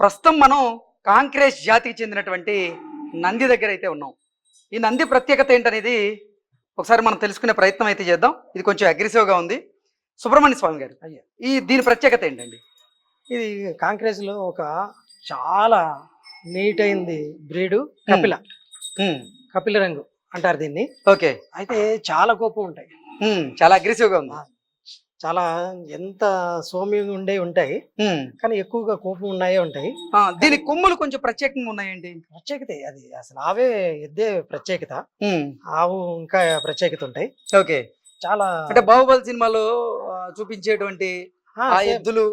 ప్రస్తుతం మనం కాంక్రేజ్ జాతికి చెందినటువంటి నంది దగ్గర అయితే ఉన్నాం. ఈ నంది ప్రత్యేకత ఏంటనేది ఒకసారి మనం తెలుసుకునే ప్రయత్నం అయితే చేద్దాం. ఇది కొంచెం అగ్రెసివ్గా ఉంది. సుబ్రహ్మణ్య స్వామి గారు అయ్యా. ఈ దీని ప్రత్యేకత ఏంటండి? ఇది కాంక్రేజ్లో ఒక చాలా నీట్ అయింది బ్రీడు కపిల. కపిల రంగు అంటారు దీన్ని. ఓకే. అయితే చాలా కోపం ఉంటాయి. చాలా అగ్రెసివ్గా ఉంది. చాలా ఎంత సౌమ్యంగా ఉండే ఉంటాయి. కానీ ఎక్కువగా కోపం ఉన్నాయే ఉంటాయి. దీని కొమ్ములు కొంచెం ప్రత్యేకంగా ఉన్నాయండి. ప్రత్యేకత అది అసలు ఆవే ఎద్దే ప్రత్యేకత. ఆవు ఇంకా ప్రత్యేకత ఉంటాయి. ఓకే. చాలా అంటే బాహుబలి సినిమాలో చూపించేటువంటి ఆ. ఎద్దులు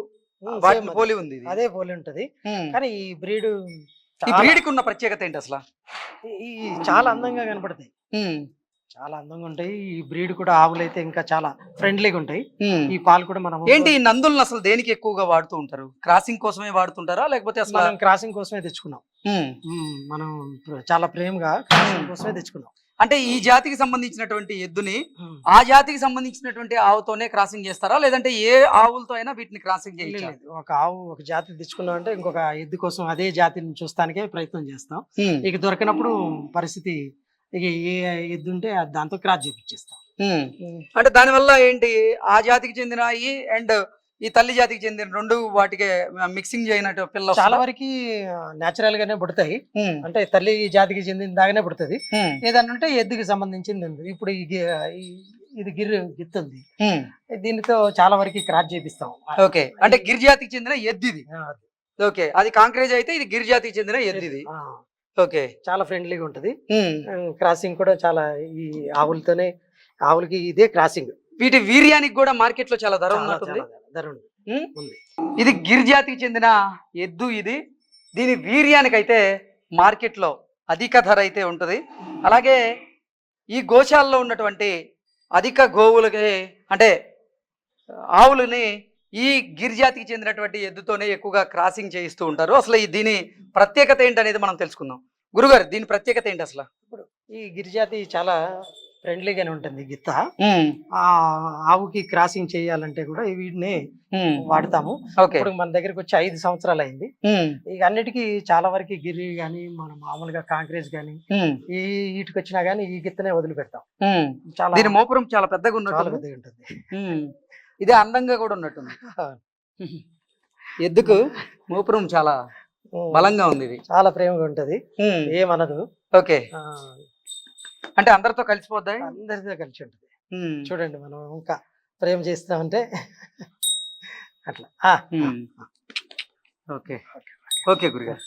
వాటిని పోలి ఉంది. అదే పోలి ఉంటది. కానీ ఈ బ్రీడ్ ఈ బ్రీడ్కి ఉన్న ప్రత్యేకత ఏంటి అసలు? ఈ చాలా అందంగా కనపడతాయి. చాలా అందంగా ఉంటాయి. ఈ బ్రీడ్ కూడా ఆవులు అయితే ఇంకా చాలా ఫ్రెండ్లీగా ఉంటాయి. ఈ పాలు కూడా మనం ఏంటి ఈ నందులను అసలు దేనికి ఎక్కువగా వాడుతూ ఉంటారు? క్రాసింగ్ కోసమే వాడుతుంటారా? లేకపోతే అసలు మనం క్రాసింగ్ కోసమే తెచ్చుకున్నాం. మనం చాలా ప్రేమగా క్రాసింగ్ కోసమే తెచ్చుకున్నాం. అంటే ఈ జాతికి సంబంధించినటువంటి ఎద్దుని. ఆ జాతికి సంబంధించినటువంటి ఆవుతోనే క్రాసింగ్ చేస్తారా? లేదంటే ఏ ఆవులతో అయినా వీటిని క్రాసింగ్ లేదు, చేయొచ్చా లేదు. ఒక ఆవు ఒక జాతి తెచ్చుకున్నాం అంటే ఇంకొక ఎద్దు కోసం అదే జాతిని చూస్తానికే ప్రయత్నం చేస్తాం. ఇక దొరికినప్పుడు పరిస్థితి ఇక ఏ ఎద్దు ఉంటే దాంతో క్రాస్ చేపించేస్తాం. అంటే దానివల్ల ఏంటి? ఆ జాతికి చెందిన ఈ అండ్ ఈ తల్లి జాతికి చెందిన రెండు వాటికి మిక్సింగ్ చేయనట్టు పిల్ల చాలా వరకు నేచురల్ గానే పుడతాయి. అంటే తల్లి జాతికి చెందిన దాగానే పుడుతుంది. ఏదన్నంటే ఎద్దుకి సంబంధించింది ఉంది. ఇప్పుడు ఇది గిర్రు గిత్తుంది. దీనితో చాలా వరకు క్రాస్ చేపిస్తాం. ఓకే. అంటే గిర్ జాతికి చెందిన ఎద్దు ఇది. ఓకే. అది కాంక్రేజ్ అయితే ఇది గిర్ జాతికి చెందిన ఎద్దు ఇది. ఓకే. చాలా ఫ్రెండ్లీగా ఉంటది. క్రాసింగ్ కూడా చాలా ఈ ఆవులతోనే ఆవులకి ఇదే క్రాసింగ్. వీటి వీర్యానికి కూడా మార్కెట్లో చాలా ధర చాలా ధర ఉంది. ఇది గిర్ జాతికి చెందిన ఎద్దు ఇది. దీని వీర్యానికైతే మార్కెట్లో అధిక ధర అయితే ఉంటుంది. అలాగే ఈ గోశాలలో ఉన్నటువంటి అధిక గోవులకి అంటే ఆవులని ఈ గిర్ జాతికి చెందినటువంటి ఎద్దుతోనే ఎక్కువగా క్రాసింగ్ చేయిస్తూ ఉంటారు. అసలు ఈ దీని ప్రత్యేకత ఏంటనేది మనం తెలుసుకుందాం. గురుగారు దీని ప్రత్యేకత ఏంటి అసలు? ఈ గిరిజాతి చాలా ఫ్రెండ్లీగానే ఉంటుంది గిత్త. ఆవుకి క్రాసింగ్ చేయాలంటే కూడా వీటిని వాడతాము. ఇప్పుడు మన దగ్గరికి వచ్చి ఐదు సంవత్సరాలు అయింది ఇక అన్నిటికీ చాలా వరకు గిరి కానీ మన మామూలుగా కాంక్రీజ్ కానీ ఉమ్, ఈ వీటికి వచ్చినా కానీ ఈ గిత్తనే వదిలిపెడతాం. చాలా దీని మోపురం చాలా పెద్దగా చాలా పెద్దగా ఉంటుంది. ఇదే అందంగా కూడా ఉన్నట్టుంది. ఎద్దుకు మూపురం చాలా బలంగా ఉంది ఇది. చాలా ప్రేమగా ఉంటది. ఏమనదు. ఓకే. అంటే అందరితో కలిసిపోద్దా అందరితో కలిసి ఉంటుంది. చూడండి మనం ఇంకా ప్రేమ చేస్తామంటే అట్లా. ఓకే. ఓకే గురుగారు.